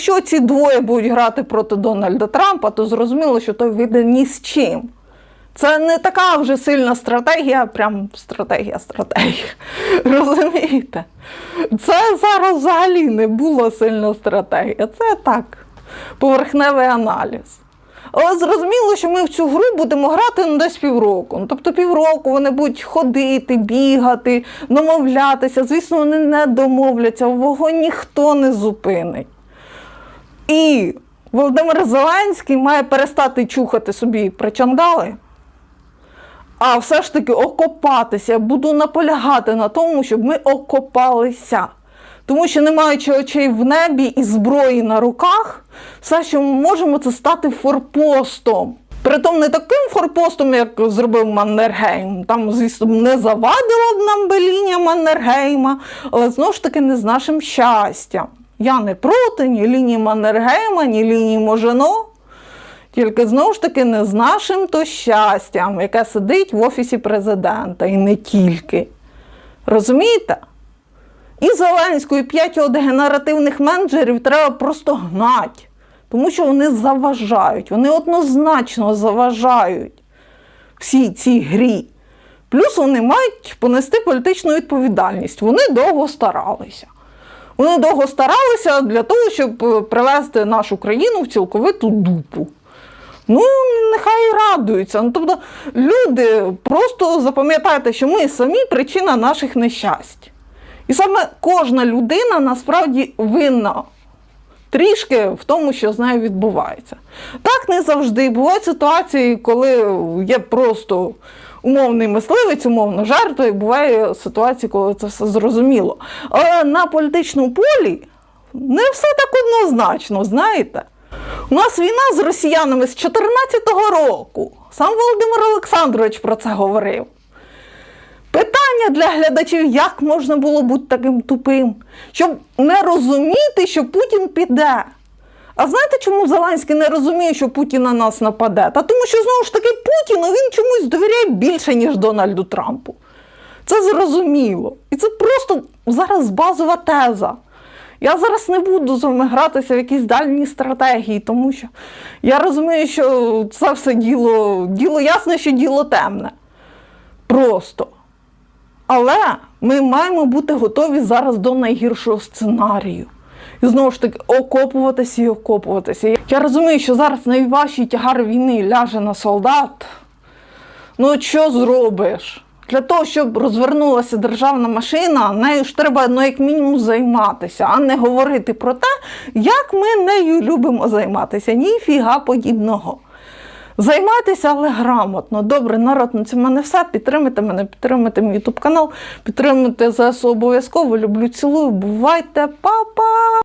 якщо ці двоє будуть грати проти Дональда Трампа, то зрозуміло, що той вийде ні з чим. Це не така вже сильна стратегія, прям стратегія, стратегія. Розумієте? Це зараз взагалі не була сильна стратегія. Це так, поверхневий аналіз. Але зрозуміло, що ми в цю гру будемо грати ну, десь півроку. Ну, тобто півроку вони будуть ходити, бігати, домовлятися. Звісно, вони не домовляться, вогонь ніхто не зупинить. І Володимир Зеленський має перестати чухати собі причандали, а все ж таки окопатися. Буду наполягати на тому, щоб ми окопалися. Тому що, не маючи очей в небі і зброї на руках, все, що ми можемо, це стати форпостом. Притом не таким форпостом, як зробив Маннергейм. Там, звісно, не завадила б нам би лінія Маннергейма, але знову ж таки не з нашим щастям. Я не проти ні лінії Маннергейма, ні лінії Можино. Тільки знову ж таки не з нашим то щастям, яке сидить в офісі президента, і не тільки. Розумієте? І Зеленську, і п'ять його дегенеративних менеджерів треба просто гнати, тому що вони заважають, вони однозначно заважають всій цій грі. Плюс вони мають понести політичну відповідальність. Вони довго старалися. Вони довго старалися для того, щоб е, привести нашу країну в цілковиту дупу. Ну, нехай радуються. Ну, тобто, люди, просто запам'ятайте, що ми самі причина наших нещасть. І саме кожна людина насправді винна трішки в тому, що з нею відбувається. Так не завжди. Бувають ситуації, коли є просто умовний мисливець, умовно і буває ситуації, коли це все зрозуміло. Але на політичному полі не все так однозначно, знаєте. У нас війна з росіянами з 2014 року. Сам Володимир Олександрович про це говорив. Питання для глядачів, як можна було бути таким тупим, щоб не розуміти, що Путін піде. А знаєте, чому Зеленський не розуміє, що Путін на нас нападе? Та тому що знову ж таки Путіну він чомусь довіряє більше, ніж Дональду Трампу. Це зрозуміло. І це просто зараз базова теза. Я зараз не буду з вами гратися в якісь дальні стратегії, тому що я розумію, що це все діло, діло ясне, що діло темне. Просто. Але ми маємо бути готові зараз до найгіршого сценарію. І знову ж таки, окопуватися і окопуватися. Я розумію, що зараз найважчий тягар війни ляже на солдат. Ну, що зробиш? Для того, щоб розвернулася державна машина, нею ж треба ну, як мінімум займатися, а не говорити про те, як ми нею любимо займатися. Ніфіга подібного. Займайтеся, але грамотно. Добре, народ, на цьому в мене все. Підтримайте мене, підтримайте мій ютуб канал, підтримайте ЗСУ обов'язково. Люблю, цілую. Бувайте, па-па!